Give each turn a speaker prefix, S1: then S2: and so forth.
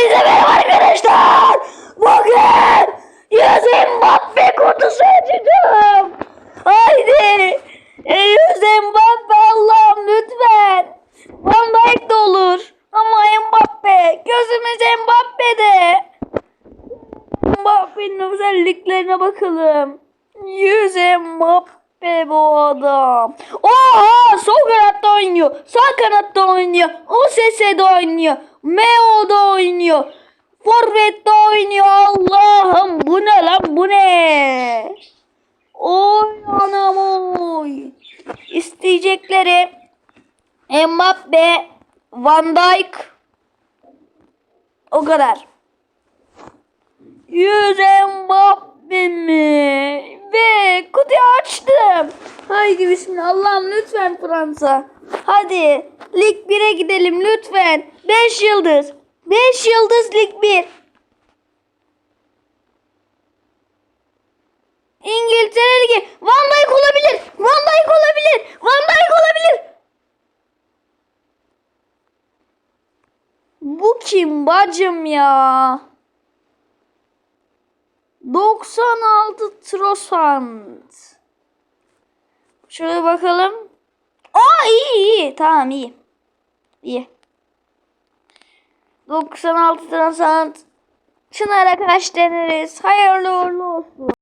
S1: Hepinize merhaba arkadaşlar. Bugün yüz Mbappe kutusu açacağım. Haydi. E, yüz Mbappe Allah'ım lütfen. Van Dijk de olur. Ama Mbappe. Gözümüz Mbappe'de. Mbappe'nin özelliklerine bakalım. Yüz Mbappe bu adam. Oha sol kanatta oynuyor. Sağ kanatta oynuyor. O de oynuyor. Meo da oynuyor. Forvet oynuyor. Allah'ım bu ne lan bu ne? Oy anam oy. İsteyecekleri Mbappe, Van Dijk o kadar. Yüz Mbappe mi? Ve kutuyu açtım. Haydi bismillah. Allah'ım lütfen Fransa. Hadi. Lig 1'e gidelim lütfen. 5 yıldız. 5 yıldız Lig 1. İngiltere Ligi. Van Dijk olabilir. Van Dijk olabilir. Van Dijk olabilir. Bu kim bacım ya? 96 Trossard. Şöyle bakalım. İyi iyi. Tamam iyi. İyi. 96 Trossard. Çınar'a kaç deneriz? Hayırlı uğurlu olsun.